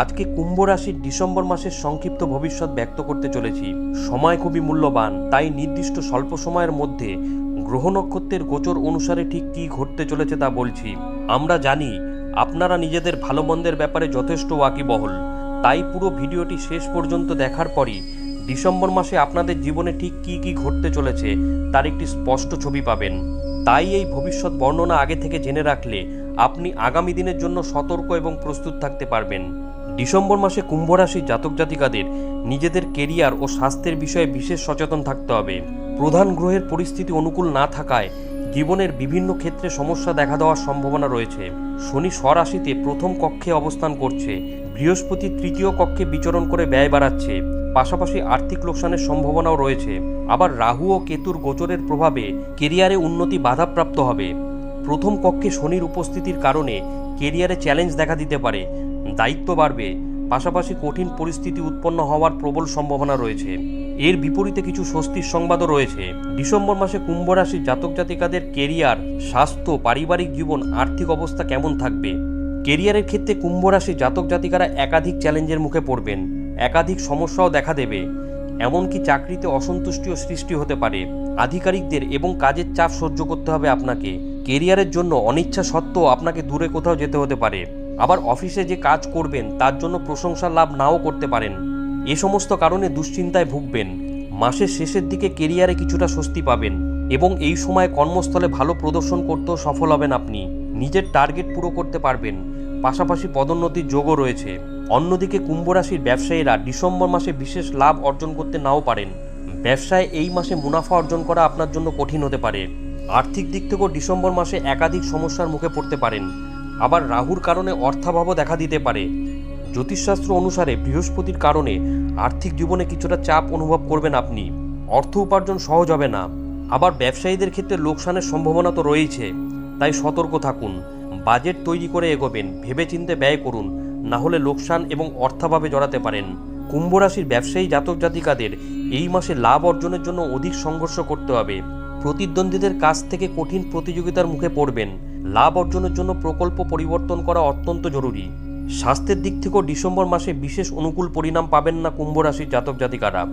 আজকে কুম্ভ রাশির ডিসেম্বর মাসের সংক্ষিপ্ত ভবিষ্যৎ ব্যক্ত করতে চলেছি। সময় খুবই মূল্যবান, তাই নির্দিষ্ট স্বল্প সময়ের মধ্যে গ্রহ নক্ষত্রের গোচর অনুসারে ঠিক কী ঘটতে চলেছে তা বলছি। আমরা জানি, আপনারা নিজেদের ভালো মন্দের ব্যাপারে যথেষ্ট ওয়াকিবহল। তাই পুরো ভিডিওটি শেষ পর্যন্ত দেখার পরই ডিসেম্বর মাসে আপনাদের জীবনে ঠিক কী কী ঘটতে চলেছে তার একটি স্পষ্ট ছবি পাবেন। তাই এই ভবিষ্যৎ বর্ণনা আগে থেকে জেনে রাখলে আপনি আগামী দিনের জন্য সতর্ক এবং প্রস্তুত থাকতে পারবেন। ডিসেম্বর মাসে কুম্ভ রাশির জাতক জাতিকাদের নিজেদের কেরিয়ার ও স্বাস্থ্যের বিষয়ে বিশেষ সচেতন থাকতে হবে। প্রধান গ্রহের পরিস্থিতি অনুকূল না থাকায় জীবনের বিভিন্ন ক্ষেত্রে সমস্যা দেখা দেওয়ার সম্ভাবনা রয়েছে। শনি স্বরাশিতে প্রথম কক্ষে অবস্থান করছে। বৃহস্পতি তৃতীয় কক্ষে বিচরণ করে ব্যয় বাড়াচ্ছে। পাশাপাশি আর্থিক লোকসানের সম্ভাবনাও রয়েছে। আবার রাহু ও কেতুর গোচরের প্রভাবে কেরিয়ারে উন্নতি বাধাপ্রাপ্ত হবে। প্রথম কক্ষে শনির উপস্থিতির কারণে কেরিয়ারে চ্যালেঞ্জ দেখা দিতে পারে। দায়িত্ব বাড়বে, পাশাপাশি কঠিন পরিস্থিতি উৎপন্ন হওয়ার প্রবল সম্ভাবনা রয়েছে। এর বিপরীতে কিছু স্বস্তির সংবাদও রয়েছে। ডিসেম্বর মাসে কুম্ভ রাশির জাতক জাতিকাদের কেরিয়ার, স্বাস্থ্য, পারিবারিক জীবন, আর্থিক অবস্থা কেমন থাকবে? কেরিয়ারের ক্ষেত্রে কুম্ভ রাশির জাতক জাতিকারা একাধিক চ্যালেঞ্জের মুখে পড়বেন। একাধিক সমস্যাও দেখা দেবে। এমনকি চাকরিতে অসন্তুষ্টিও সৃষ্টি হতে পারে। আধিকারিকদের এবং কাজের চাপ সহ্য করতে হবে আপনাকে। কেরিয়ারের জন্য অনিচ্ছা সত্ত্বেও আপনাকে দূরে কোথাও যেতে হতে পারে। আবার অফিসে যে কাজ করবেন, তার জন্য প্রশংসা লাভ নাও করতে পারেন। এ সমস্ত কারণে দুশ্চিন্তায় ভুগবেন। মাসের শেষের দিকে কেরিয়ারে কিছুটা স্বস্তি পাবেন এবং এই সময় কর্মস্থলে ভালো প্রদর্শন করতেও সফল হবেন আপনি। নিজের টার্গেট পুরো করতে পারবেন। পাশাপাশি পদোন্নতির যোগও রয়েছে। অন্যদিকে কুম্ভ রাশির ব্যবসায়ীরা ডিসেম্বর মাসে বিশেষ লাভ অর্জন করতে নাও পারেন। ব্যবসায় এই মাসে মুনাফা অর্জন করা আপনার জন্য কঠিন হতে পারে। আর্থিক দিক থেকেও ডিসেম্বর মাসে একাধিক সমস্যার মুখে পড়তে পারেন। আবার রাহুর কারণে অর্থাভাবও দেখা দিতে পারে। জ্যোতিষশাস্ত্র অনুসারে বৃহস্পতির কারণে আর্থিক জীবনে কিছুটা চাপ অনুভব করবেন আপনি। অর্থ উপার্জন সহজ হবে না। আবার ব্যবসায়ীদের ক্ষেত্রে লোকসানের সম্ভাবনা তো রয়েছে তাই সতর্ক থাকুন। বাজেট তৈরি করে এগোবেন। ভেবেচিন্তে ব্যয় করুন। না হলে লোকসান এবং অর্থাভাবে জড়াতে পারেন। কুম্ভ রাশির ব্যবসায়ী জাতক জাতিকাদের এই মাসে লাভ অর্জনের জন্য অধিক সংঘর্ষ করতে হবে। প্রতিদ্বন্দ্বীদের কাছ থেকে কঠিন প্রতিযোগিতার মুখে পড়বেন। লাভ অর্জনের জন্য প্রকল্প পরিবর্তন করা অত্যন্ত জরুরি। স্বাস্থ্যের দিক থেকেও ডিসেম্বর মাসে বিশেষ অনুকূল পরিণাম পাবেন না কুম্ভ রাশির জাতক জাতিকারা।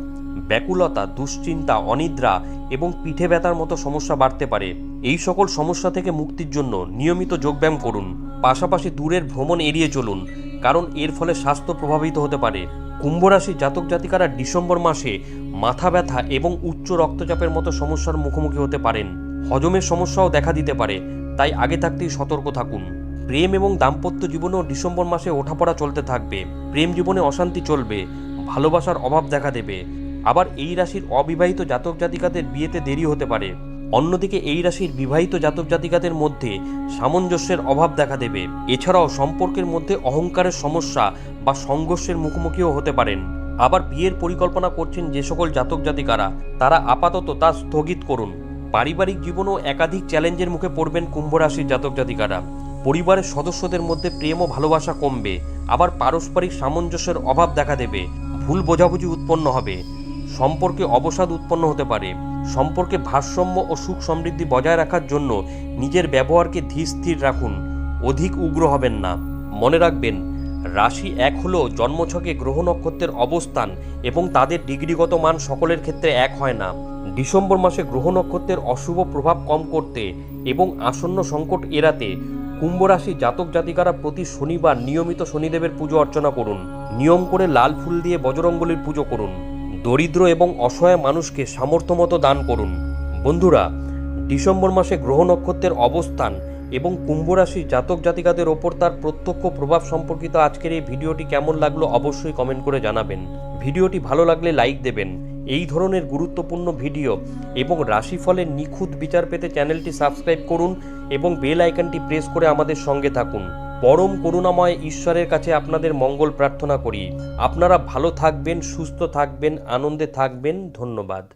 ব্যাকুলতা, দুশ্চিন্তা, অনিদ্রা এবং পিঠে ব্যথার মতো সমস্যা বাড়তে পারে। এই সকল সমস্যা থেকে মুক্তির জন্য নিয়মিত যোগব্যায়াম করুন। পাশাপাশি দূরের ভ্রমণ এড়িয়ে চলুন। কারণ এর ফলে স্বাস্থ্য প্রভাবিত হতে পারে। কুম্ভ রাশির জাতক জাতিকারা ডিসেম্বর মাসে মাথা ব্যথা এবং উচ্চ রক্তচাপের মতো সমস্যার মুখোমুখি হতে পারেন। হজমের সমস্যাও দেখা দিতে পারে, তাই আগে থাকতেই সতর্ক থাকুন। প্রেম এবং দাম্পত্য জীবনেও ডিসেম্বর মাসে ওঠাপড়া চলতে থাকবে। প্রেম জীবনে অশান্তি চলবে, ভালোবাসার অভাব দেখা দেবে। আবার এই রাশির অবিবাহিত জাতক জাতিকাদের বিয়েতে দেরি হতে পারে। অন্যদিকে এই রাশির বিবাহিত জাতক জাতিকাদের মধ্যে সামঞ্জস্যের অভাব দেখা দেবে। এছাড়াও সম্পর্কের মধ্যে অহংকারের সমস্যা বা সংঘর্ষের মুখোমুখিও হতে পারেন। আবার বিয়ের পরিকল্পনা করছেন যে সকল জাতক জাতিকারা, তারা আপাতত তা স্থগিত করুন। পারিবারিক জীবনেও একাধিক চ্যালেঞ্জের মুখে পড়বেন কুম্ভ রাশির জাতক জাতিকারা। পরিবারের সদস্যদের মধ্যে প্রেম ও ভালোবাসা কমবে, আবার পারস্পরিক সামঞ্জস্যের অভাব দেখা দেবে। ভুল বোঝাবুঝি উৎপন্ন হবে। সম্পর্কে অবসাদ উৎপন্ন হতে পারে। সম্পর্কে ভারসাম্য ও সুখ সমৃদ্ধি বজায় রাখার জন্য নিজের ব্যবহারকে ধীর স্থির রাখুন। অধিক উগ্র হবেন না। মনে রাখবেন, রাশি এক হলো জন্মছকে গ্রহ নক্ষত্রের অবস্থান এবং তাদের ডিগ্রিগত মান সকলের ক্ষেত্রে এক হয় না। ডিসেম্বর মাসে গ্রহ নক্ষত্রের অশুভ প্রভাব কম করতে এবং আসন্ন সংকট এড়াতে কুম্ভ রাশি জাতক জাতিকারা প্রতি শনিবার নিয়মিত শনিদেবের পুজো অর্চনা করুন। নিয়ম করে লাল ফুল দিয়ে বজরঙ্গলির পুজো করুন। দরিদ্র এবং অসহায় মানুষকে সামর্থ্যমতো দান করুন। বন্ধুরা, ডিসেম্বর মাসে গ্রহ নক্ষত্রের অবস্থান এবং কুম্ভ রাশির জাতক জাতিকাদের ওপর তার প্রত্যক্ষ প্রভাব সম্পর্কিত আজকের এই ভিডিওটি কেমন লাগল অবশ্যই কমেন্ট করে জানাবেন। ভিডিওটি ভালো লাগলে লাইক দেবেন। এই ধরনের গুরুত্বপূর্ণ ভিডিও এবং রাশিফলের নিখুঁত বিচার পেতে চ্যানেলটি সাবস্ক্রাইব করুন এবং বেল আইকনটি প্রেস করে আমাদের সঙ্গে থাকুন। পরম করুণাময় ঈশ্বরের কাছে আপনাদের মঙ্গল প্রার্থনা করি। আপনারা ভালো থাকবেন, সুস্থ থাকবেন, আনন্দে থাকবেন। ধন্যবাদ।